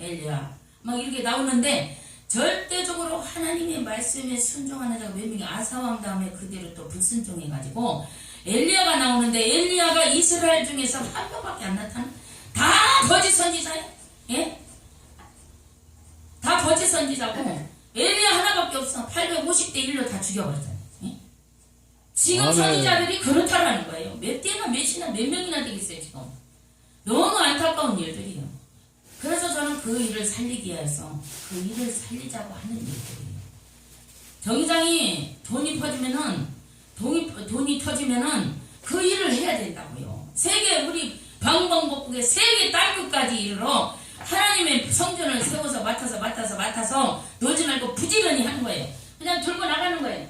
엘리야. 막 이렇게 나오는데 절대적으로 하나님의 말씀에 순종하는 자가 몇 명이 아사왕 다음에 그대로 또 불순종해가지고 엘리야가 나오는데 엘리야가 이스라엘 중에서 한 명밖에 안 나타나? 다 거짓 선지자야. 예? 다 거짓 선지자고 엘리야 하나밖에 없어. 850대 1로 다 죽여버렸잖아요 예? 지금 아멘. 선지자들이 그렇다라는 거예요. 몇 대나 몇이나 몇 명이나 되겠어요 지금? 너무 안타까운 일들이에요 그래서 저는 그 일을 살리기 위해서 그 일을 살리자고 하는 일들이에요. 정의장이 돈이 퍼지면은 돈이 돈이 터지면은 그 일을 해야 된다고요. 세계 우리 방방곡곡의 세계 땅끝까지 이르러 하나님의 성전을 세워서 맡아서 맡아서 맡아서 놀지 말고 부지런히 하는 거예요. 그냥 들고 나가는 거예요.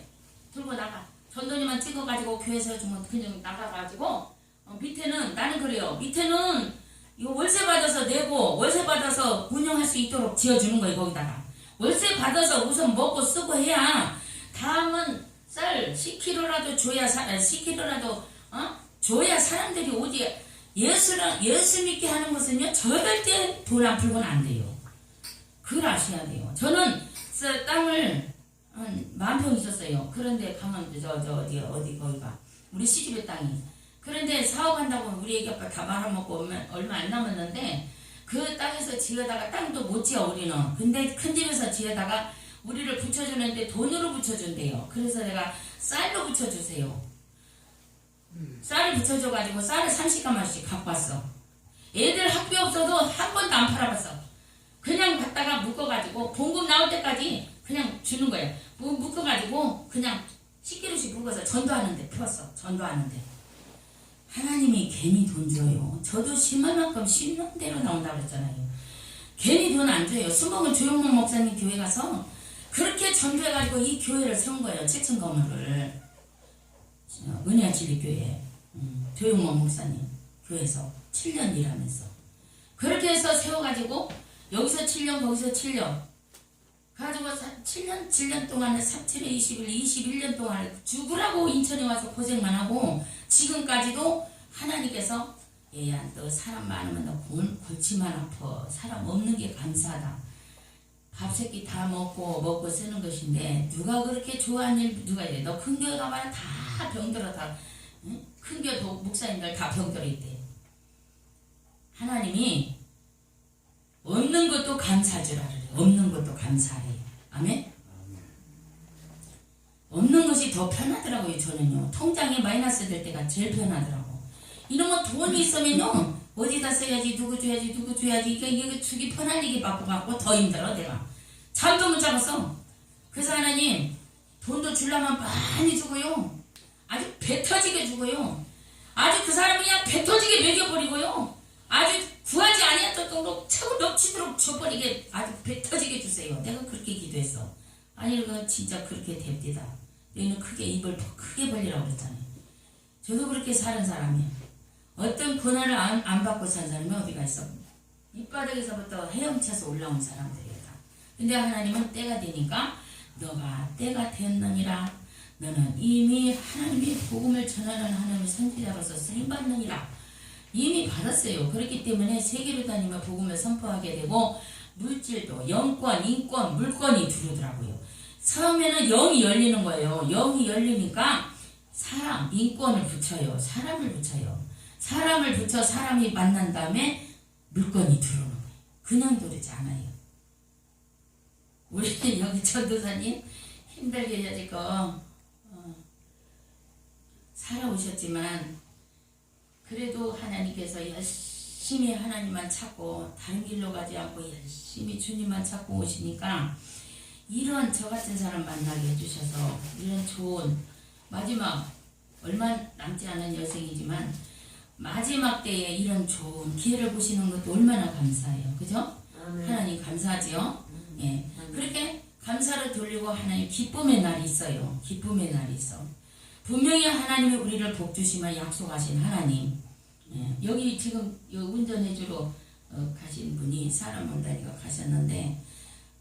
들고 나가. 전도니만 찍어가지고 교회 세워주면 그냥 나가가지고 어, 밑에는 나는 그래요. 밑에는 이거 월세 받아서 내고 월세 받아서 운영할 수 있도록 지어주는 거예요 거기다가. 월세 받아서 우선 먹고 쓰고 해야 다음은 쌀 10kg라도 줘야 사, 10kg라도 어? 줘야 사람들이 오지. 예수를 예수 믿게 하는 것은요 절대 돈 안 풀고는 안 돼요. 그걸 아셔야 돼요. 저는 쌀 땅을 한 만평 있었어요. 그런데 가면 저, 저 어디 어디 거기가. 우리 시집의 땅이 그런데 사업한다고 우리 애기 아빠 다 말아먹고 오면 얼마 안 남았는데 그 땅에서 지어다가 땅도 못 지어 우리는. 근데 큰 집에서 지어다가 우리를 붙여주는데 돈으로 붙여준대요. 그래서 내가 쌀로 붙여주세요. 쌀을 붙여줘가지고 쌀을 30가마씩 갖고 왔어. 애들 학비 없어도 한 번도 안 팔아봤어. 그냥 갖다가 묶어가지고 봉급 나올 때까지 그냥 주는 거예요. 무- 묶어가지고 그냥 10kg씩 묶어서 전도하는데 풀었어. 전도하는데 하나님이 괜히 돈 줘요. 저도 심을 만큼 심는 대로 나온다고 그랬잖아요. 괜히 돈 안 줘요. 수목은 조용목 목사님 교회 가서 그렇게 전도해가지고 이 교회를 세운 거예요. 7층 건물을. 어, 은혜와 진리교회. 음, 조용목 목사님 교회에서 7년 일하면서. 그렇게 해서 세워가지고 여기서 7년 거기서 7년. 가지고 7년, 7년 동안에 3칠에 21, 21년 동안 죽으라고 인천에 와서 고생만 하고 지금까지도 하나님께서 얘야 너 사람 많으면 너 골, 골치만 아파. 사람 없는 게 감사하다. 밥 새끼 다 먹고 먹고 쓰는 것인데 누가 그렇게 좋아하는 일 누가 이래? 너 큰 교회 가봐야 다 병들어 다큰 교회 도- 목사님들 다 병들어 있대 하나님이 없는 것도 감사할 줄 알아요 없는 것도 감사해. 아멘? 없는 것이 더 편하더라고요, 저는요. 통장에 마이너스 될 때가 제일 편하더라고. 이러면 돈이 있으면요, 어디다 써야지, 누구 줘야지, 누구 줘야지, 이게, 이게 주기 편할 일이 바빠갖고 더 힘들어, 내가. 잠도 못 자겠어. 그래서 하나님, 돈도 주려면 많이 주고요. 아주 배 터지게 주고요. 아주 그 사람이 그냥 배 터지게 먹여버리고요. 아주 구하지 아니했던 정도 차고 넘치도록 줘버리게 아주 배 터지게 주세요. 내가 그렇게 기도했어. 아니 이거 진짜 그렇게 됩니다. 너희는 크게 입을 크게 벌리라고 그랬잖아요. 저도 그렇게 사는 사람이야. 어떤 고난을 안, 안 받고 산 사람이 어디가 있어? 밑바닥에서부터 헤엄쳐서 올라온 사람들이야. 다. 근데 하나님은 때가 되니까 너가 때가 되었느니라. 너는 이미 하나님의 복음을 전하는 하나님의 선지자로서 쓰임받느니라. 이미 받았어요. 그렇기 때문에 세계를 다니며 복음을 선포하게 되고 물질도 영권, 인권, 물권이 들어오더라고요. 처음에는 영이 열리는 거예요. 영이 열리니까 사람, 인권을 붙여요. 사람을 붙여요. 사람을 붙여 사람이 만난 다음에 물건이 들어오는 거예요. 그냥 들어오지 않아요. 우리 여기 전도사님 힘들게 지금 어, 살아오셨지만 그래도 하나님께서 열심히 하나님만 찾고 다른 길로 가지 않고 열심히 주님만 찾고 오시니까 이런 저 같은 사람 만나게 해주셔서 이런 좋은 마지막 얼마 남지 않은 여생이지만 마지막 때에 이런 좋은 기회를 보시는 것도 얼마나 감사해요. 그죠? 하나님 감사하지요? 예. 그렇게 감사를 돌리고 하나님 기쁨의 날이 있어요. 기쁨의 날이 있어. 분명히 하나님이 우리를 복 주심을 약속하신 하나님. 예. 여기 지금 요 운전해주러 어, 가신 분이 사람 온다니까 가셨는데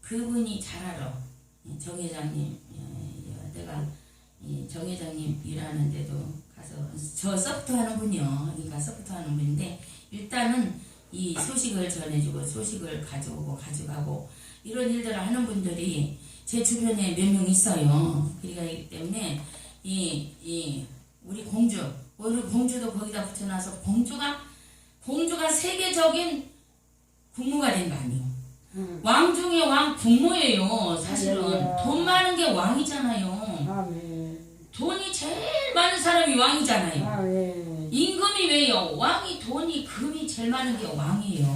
그분이 잘 알아. 이정 회장님, 예, 예, 내가 이정 회장님 일하는데도 가서 저 서프트 하는 분이요. 그러니까 서프트 하는 분인데 일단은 이 소식을 전해주고 소식을 가져오고 가져가고 이런 일들을 하는 분들이 제 주변에 몇 명 있어요. 그러기 때문에 이, 이 우리 공주 우리 공주도 거기다 붙여놔서 공주가 공주가 세계적인 국무가 된 거 아니에요. 응. 왕 중에 왕 국무예요. 사실은 할렐루야. 돈 많은 게 왕이잖아요. 아멘. 돈이 제일 많은 사람이 왕이잖아요. 아멘. 임금이 왜요? 왕이 돈이 금이 제일 많은 게 왕이에요.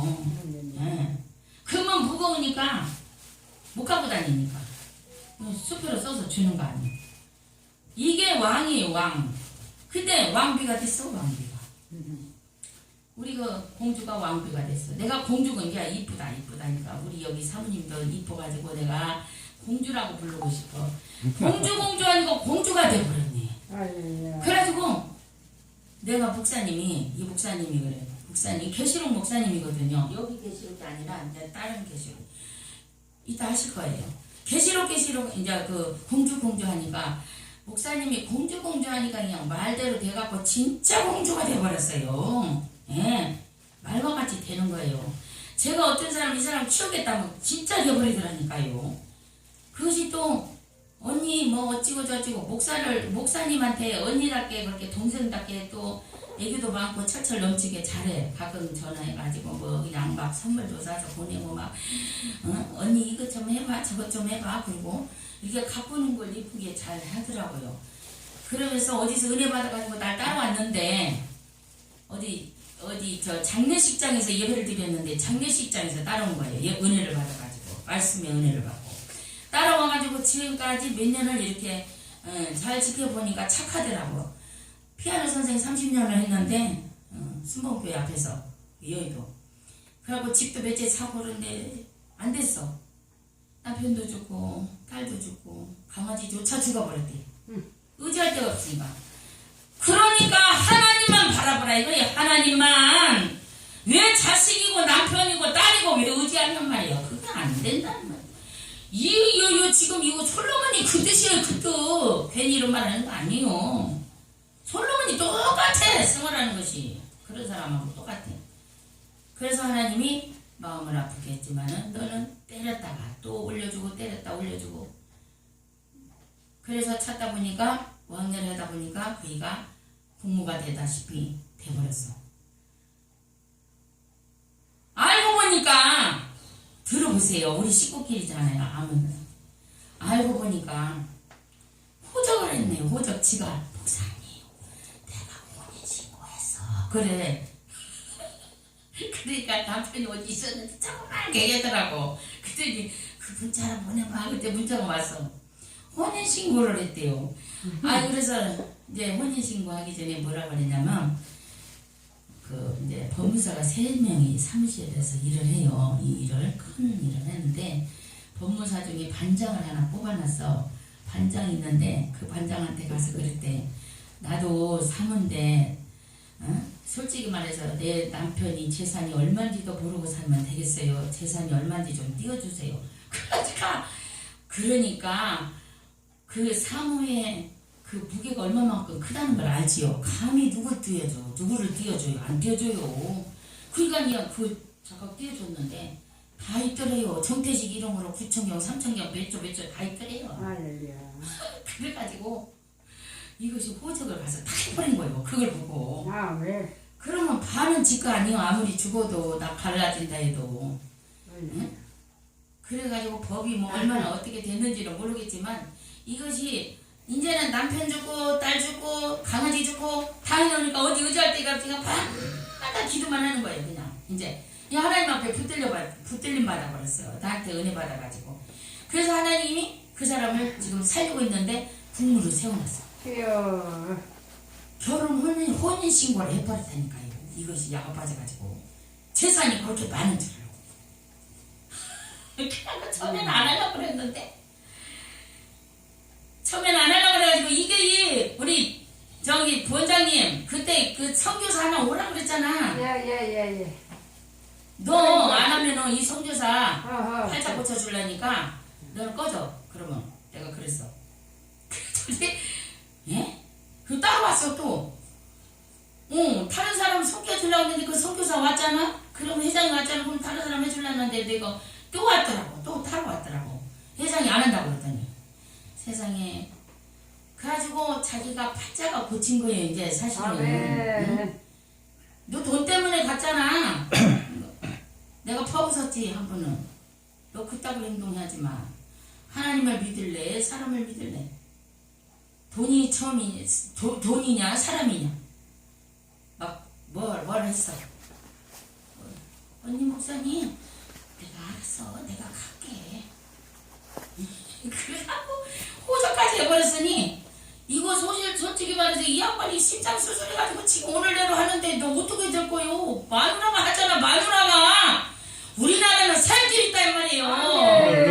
아멘. 예. 금은 무거우니까 못 갖고 다니니까 수표로 써서 주는 거 아니에요. 이게 왕이에요, 왕. 근데 왕비가 됐어, 왕비가. 우리 그 공주가 왕비가 됐어. 내가 공주가 이제 이쁘다, 이쁘다니까. 우리 여기 사모님도 이뻐가지고 내가 공주라고 부르고 싶어. 공주, 공주 아니고 공주가 돼버렸네. 할렐루야. 그래가지고 내가 목사님이 이 목사님이 그래. 목사님 계시록 목사님이거든요. 여기 계시록이 아니라 이제 다른 계시록. 이따 하실 거예요. 계시록 계시록 이제 그 공주 공주 하니까 목사님이 공주 공주 하니까 그냥 말대로 돼갖고 진짜 공주가 돼버렸어요. 예. 말과 같이 되는 거예요. 제가 어떤 사람 이 사람 키우겠다면 진짜 돼버리더라니까요. 그것이 또 언니 뭐 어찌고 저찌고 목사를 목사님한테 언니답게 그렇게 동생답게 또 애기도 많고 철철 넘치게 잘해. 가끔 전화해가지고 뭐 그냥 막 선물도 사서 보내고 막 어? 언니 이것 좀 해봐 저것 좀 해봐 그리고 이렇게 가꾸는 걸 이쁘게 잘 하더라고요. 그러면서 어디서 은혜 받아가지고 날 따라왔는데 어디 어디 저 장례식장에서 예배를 드렸는데 장례식장에서 따라온 거예요. 예, 은혜를 받아가지고. 말씀의 은혜를 받고 따라와가지고 지금까지 몇 년을 이렇게 어, 잘 지켜보니까 착하더라고. 피아노 선생 30년을 했는데 어, 순봉교회 앞에서 여의도. 그래갖고 집도 몇 채 사고 그런데 안 됐어. 남편도 죽고 딸도 죽고 강아지조차 죽어버렸대. 의지할 데가 없으니까. 그러니까 하나님만 바라보라 이거야 하나님만. 왜 자식이고 남편이고 딸이고 왜 의지하냔 말이야. 그게 안 된다는 말이야. 이, 요, 요, 지금 이거 솔로몬이 그 뜻이에요, 그 뜻. 괜히 이런 말 하는 거 아니에요. 솔로몬이 똑같아, 생활하는 것이. 그런 사람하고 똑같아. 그래서 하나님이 마음을 아프게 했지만은 너는 때렸다가 또 올려주고 때렸다 올려주고. 그래서 찾다 보니까, 왕래를 하다 보니까 그이가 국무가 되다시피 돼버렸어. 알고 보니까 보세요. 우리 식구끼리잖아요. 아무는. 알고 보니까 호적을 했네. 호적 지가 목사님 내가 혼인 신고했어. 그래. 그러니까 남편이 어디 있었는지 조금만 얘기하더라고. 그랬더니 그 문자를 보내봐. 그때 문자가 왔어. 혼인 신고를 했대요. 아 그래서 이제 혼인 신고하기 전에 뭐라 그랬냐면 그 이제 법무사가 세 명이 사무실에서 일을 해요. 이 일을 큰 일을 했는데 법무사 중에 반장을 하나 뽑아놨어. 반장이 있는데 그 반장한테 가서 그랬대. 나도 사문데 어? 솔직히 말해서 내 남편이 재산이 얼마인지도 모르고 살면 되겠어요. 재산이 얼마인지 좀 띄워주세요. 그러니까 그러니까 그 사무에 그 무게가 얼마만큼 크다는 걸 알지요. 감히 누굴 띄워줘? 누구를 띄워줘요? 안 띄워줘요. 그러니까 그냥 그 잠깐 띄워줬는데 다 있더래요. 정태식 이름으로 구청경, 삼청경 몇조 몇조 다 있더래요. 할렐루야. 그래가지고 이것이 호적을 가서 다 해버린 거예요. 그걸 보고. 아멘. 그러면 반은 지거 아니요. 아무리 죽어도 나 갈라진다 해도. 할렐루야. 그래가지고 법이 뭐 얼마나 어떻게 됐는지는 모르겠지만 이것이 이제는 남편 죽고 딸 죽고 강아지 죽고 다 해놓으니까 어디 의지할 데가 없으니까 밤마다 기도만 하는 거예요 그냥. 이제. 이 하나님 앞에 붙들려 받 붙들림 받아버렸어요. 나한테 은혜 받아가지고. 그래서 하나님이 그 사람을 지금 살리고 있는데 국무를 세워놨어 주여. 결혼 혼인 혼인 신고를 해버렸다니까요 이것이 야가 빠져가지고. 재산이 그렇게 많은 줄 알고 그냥 처음엔 안 하려고 그랬는데 처음엔 안 하려고 그래가지고 이게 이 우리 저기 부원장님 그때 그 성교사 하나 오라 그랬잖아 예예예 예. 너 안 하면은 이 성교사 어허. 팔자 고쳐주려니까 너는 꺼져 그러면 내가 그랬어 그랬더니 예? 그 따라왔어 또 어, 다른 사람 섬겨주려고 했는데 그 선교사 왔잖아? 그럼 회장이 왔잖아. 그럼 다른 사람 해주려는데 내가 또 왔더라고. 또 타러 왔더라고. 회장이 안 한다고 그랬더니. 세상에. 그래가지고 자기가 팔자가 고친 거예요, 이제 사실은. 응? 아멘. 너돈 때문에 갔잖아. 내가 퍼붓었지, 한 번은. 너 그따구 행동하지 마. 하나님을 믿을래? 사람을 믿을래? 돈이 처음이, 도, 돈이냐? 사람이냐? 막, 뭘, 뭘 했어? 언니 목사님, 내가 알았어. 내가 갈게. 그래갖고 호적까지 해버렸으니, 이거 소실 솔직히 말해서 이 양반이 심장 수술해가지고 지금 오늘 내로 하는데 너 어떻게 될 거요? 마누라가 하잖아 마누라가 우리나라는 살길 있다 이 말이에요. 아멘.